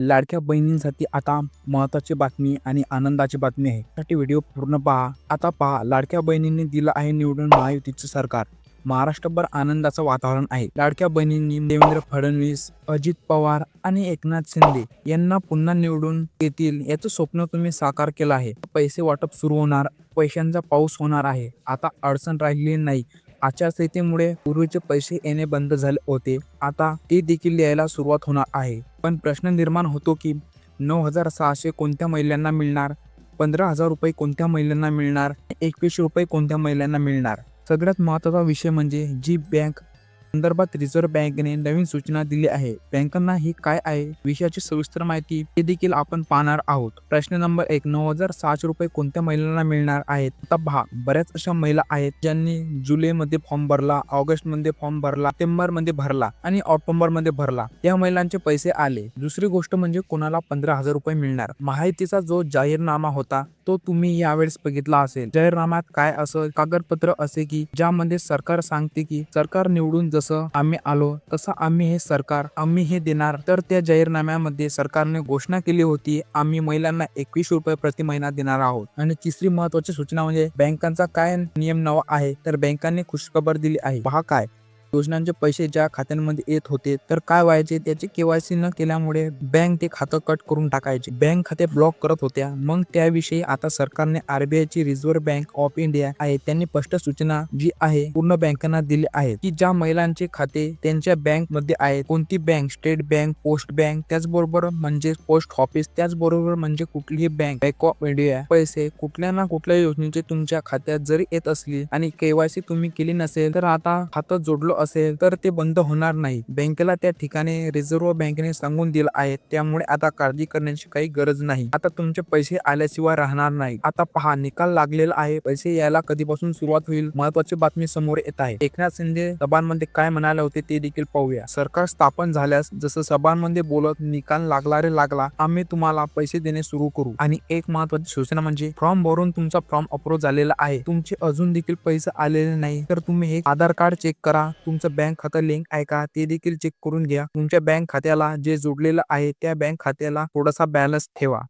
लाडक्या बहिणींसाठी आता महत्वाची बातमी आणि आनंदाची बातमी आहे. त्यासाठी व्हिडिओ पूर्ण पहा. आता पहा लाडक्या बहिणींनी दिलं आहे निवडून महायुतीचं सरकार. महाराष्ट्रभर आनंदाचं वातावरण आहे. लाडक्या बहिणींनी देवेंद्र फडणवीस अजित पवार आणि एकनाथ शिंदे यांना पुन्हा निवडून येतील याचं स्वप्न तुम्ही साकार केलं आहे. पैसे वाटप सुरू होणार पैशांचा पाऊस होणार आहे. आता अडचण राहिली नाही. आचारसंहितेमुळे पूर्वीचे पैसे येणे बंद झाले होते. आता ते देखील यायला सुरुवात होणार आहे. पण प्रश्न निर्माण होतो की नऊ हजार सहाशे कोणत्या महिलांना मिळणार? पंधरा हजार रुपये कोणत्या महिलांना मिळणार? एकवीसशे रुपये कोणत्या महिलांना मिळणार? सगळ्यात महत्त्वाचा विषय म्हणजे जी बँक संदर्भात रिझर्व्ह बँकेने नवीन सूचना दिली आहे. बँकांना ही काय आहे? विषयाची सविस्तर माहिती हे देखील आपण पाहणार आहोत. प्रश्न नंबर एक नऊ हजार सहाशे रुपये कोणत्या महिलांना मिळणार आहेत? आता पहा बऱ्याच अशा महिला आहेत ज्यांनी जुलै मध्ये फॉर्म भरला ऑगस्टमध्ये फॉर्म भरला सप्टेंबरमध्ये भरला आणि ऑक्टोबरमध्ये भरला. त्या महिलांचे पैसे आले. दुसरी गोष्ट म्हणजे कोणाला पंधरा हजार रुपये मिळणार? माहितीचा जो जाहीरनामा होता तो तुम्ही यावेळेस बघितला असेल. जाहीरनाम्यात काय असं कागदपत्र असे की ज्यामध्ये सरकार सांगते की सरकार निवडून जसं आम्ही आलो तसं आम्ही हे सरकार आम्ही हे देणार. तर त्या जाहीरनाम्यामध्ये सरकारने घोषणा केली होती आम्ही महिलांना एकवीस रुपये प्रति महिना देणार आहोत. आणि तिसरी महत्वाची सूचना म्हणजे बँकांचा काय नियम नवा आहे तर बँकांनी खुशखबर दिली आहे. पहा काय योजनांचे पैसे ज्या खात्यांमध्ये येत होते तर काय व्हायचे? त्याचे केवायसी न केल्यामुळे बँक ते खातं कट करून टाकायचे. बँक खाते ब्लॉक करत होत्या. मग त्याविषयी आता सरकारने आरबीआय ची रिझर्व्ह बँक ऑफ इंडिया आहे. त्यांनी स्पष्ट सूचना जी आहे पूर्ण बँकांना दिली आहे की ज्या महिलांचे खाते त्यांच्या बँकमध्ये आहे कोणती bank? State bank post bank. त्याचबरोबर म्हणजे पोस्ट ऑफिस. त्याचबरोबर म्हणजे कुठलीही बँक. Bank of India. पैसे कुठल्या ना कुठल्या योजनेचे तुमच्या खात्यात जरी येत असली आणि केवायसी तुम्ही केली नसेल तर आता खातं जोडलं असेल तर ते बंद होणार नाही. बँकेला त्या ठिकाणी रिझर्व्ह बँकेने सांगून दिलं आहे त्यामुळे आता काळजी करण्याची काही गरज नाही. आता तुमचे पैसे आल्याशिवाय राहणार नाही. आता पहा निकाल लागलेला आहे. पैसे यायला कधीपासून सुरुवात होईल महत्वाची बातमी समोर येत आहे. एकनाथ शिंदे सभांमध्ये काय म्हणाले होते ते देखील पाहूया. सरकार स्थापन झाल्यास जसं सभांमध्ये बोलत निकाल लागला रे लागला आम्ही तुम्हाला पैसे देणे सुरू करू. आणि एक महत्वाची सूचना म्हणजे फॉर्म भरून तुमचा फॉर्म अप्रूव्ह झालेला आहे. तुमचे अजून देखील पैसे आलेले नाही तर तुम्ही हे आधार कार्ड चेक करा. तुमचं बँक खातं लिंक आहे का? ते देखील चेक करून घ्या. तुमच्या बँक खात्याला जे जोडलेलं आहे त्या बँक खात्याला थोडासा बॅलन्स ठेवा.